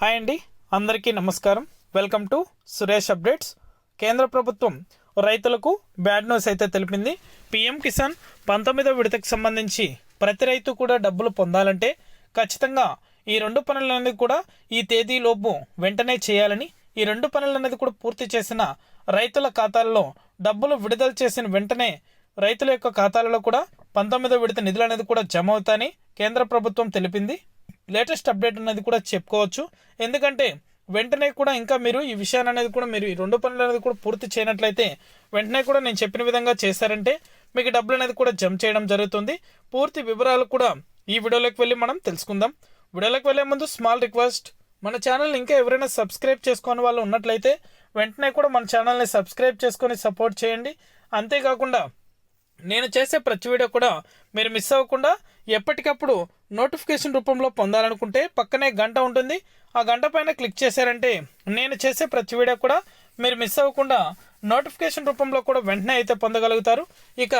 Hi అండి అందరికీ నమస్కారం. Welcome to Suresh updates. కేంద్ర ప్రభుత్వం రైతులకు బ్యాడ్ న్యూస్ అయితే తెలిపింది. పిఎం కిసాన్ పంతొమ్మిదో విడతకు సంబంధించి ప్రతి రైతు కూడా డబ్బులు పొందాలంటే ఖచ్చితంగా ఈ రెండు పనులనేది కూడా ఈ తేదీలోపు వెంటనే చేయాలని ఈ రెండు పనులనేది కూడా పూర్తి చేసిన రైతుల ఖాతాల్లో డబ్బులు విడుదల చేసిన వెంటనే రైతుల యొక్క ఖాతాలలో కూడా పంతొమ్మిదో విడత నిధులు అనేది కూడా జమ అవుతాయని కేంద్ర ప్రభుత్వం తెలిపింది. లేటెస్ట్ అప్డేట్ అనేది కూడా చెప్పుకోవచ్చు. ఎందుకంటే వెంటనే కూడా ఇంకా మీరు ఈ విషయాన్ని అనేది కూడా మీరు ఈ రెండు పనులు అనేది కూడా పూర్తి చేయనట్లయితే వెంటనే కూడా నేను చెప్పిన విధంగా చేశారంటే మీకు డబ్బులు అనేది కూడా జమ చేయడం జరుగుతుంది. పూర్తి వివరాలు కూడా ఈ వీడియోలోకి వెళ్ళి మనం తెలుసుకుందాం. వీడియోలోకి వెళ్ళే ముందు స్మాల్ రిక్వెస్ట్ మన ఛానల్ ఇంకా ఎవరైనా సబ్స్క్రైబ్ చేసుకొని వాళ్ళు ఉన్నట్లయితే వెంటనే కూడా మన ఛానల్ని సబ్స్క్రైబ్ చేసుకొని సపోర్ట్ చేయండి. అంతేకాకుండా నేను చేసే ప్రతి వీడియో కూడా మీరు మిస్ అవ్వకుండా ఎప్పటికప్పుడు నోటిఫికేషన్ రూపంలో పొందాలనుకుంటే పక్కనే గంట ఉంటుంది. ఆ గంట పైన క్లిక్ చేశారంటే నేను చేసే ప్రతి వీడియో కూడా మీరు మిస్ అవ్వకుండా నోటిఫికేషన్ రూపంలో కూడా వెంటనే అయితే పొందగలుగుతారు. ఇక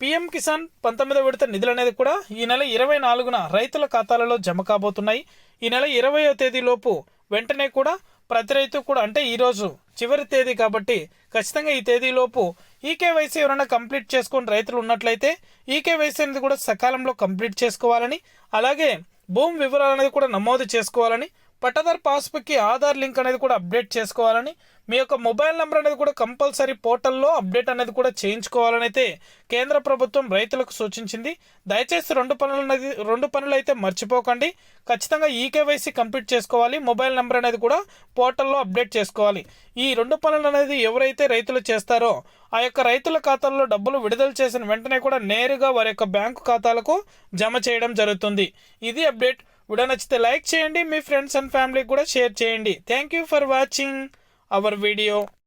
పిఎం కిసాన్ పంతొమ్మిదో విడత నిధులు అనేది కూడా ఈ నెల ఇరవై నాలుగున రైతుల ఖాతాలలో జమ కాబోతున్నాయి. ఈ నెల ఇరవయో తేదీలోపు వెంటనే కూడా ప్రతి రైతు కూడా అంటే ఈరోజు చివరి తేదీ కాబట్టి ఖచ్చితంగా ఈ తేదీలోపు ఈకేవైసీ ఎవరైనా కంప్లీట్ చేసుకుని రైతులు ఉన్నట్లయితే ఈకేవైసీ అనేది కూడా సకాలంలో కంప్లీట్ చేసుకోవాలని అలాగే భూమి వివరాలు అనేది కూడా నమోదు చేసుకోవాలని పట్టదారు పాస్బుక్కి ఆధార్ లింక్ అనేది కూడా అప్డేట్ చేసుకోవాలని మీ యొక్క మొబైల్ నెంబర్ అనేది కూడా కంపల్సరీ పోర్టల్లో అప్డేట్ అనేది కూడా చేయించుకోవాలని అయితే కేంద్ర ప్రభుత్వం రైతులకు సూచించింది. దయచేసి రెండు పనులు అనేది రెండు పనులు అయితే మర్చిపోకండి. ఖచ్చితంగా ఈకేవైసీ కంప్లీట్ చేసుకోవాలి. మొబైల్ నెంబర్ అనేది కూడా పోర్టల్లో అప్డేట్ చేసుకోవాలి. ఈ రెండు పనులు అనేది ఎవరైతే రైతులు చేస్తారో ఆ యొక్క రైతుల ఖాతాల్లో డబ్బులు విడుదల చేసిన వెంటనే కూడా నేరుగా వారి యొక్క బ్యాంకు ఖాతాలకు జమ చేయడం జరుగుతుంది. ఇది అప్డేట్. వీడియో నచ్చితే లైక్ చేయండి. మీ ఫ్రెండ్స్ అండ్ ఫ్యామిలీకి కూడా షేర్ చేయండి. Thank you for watching. Our video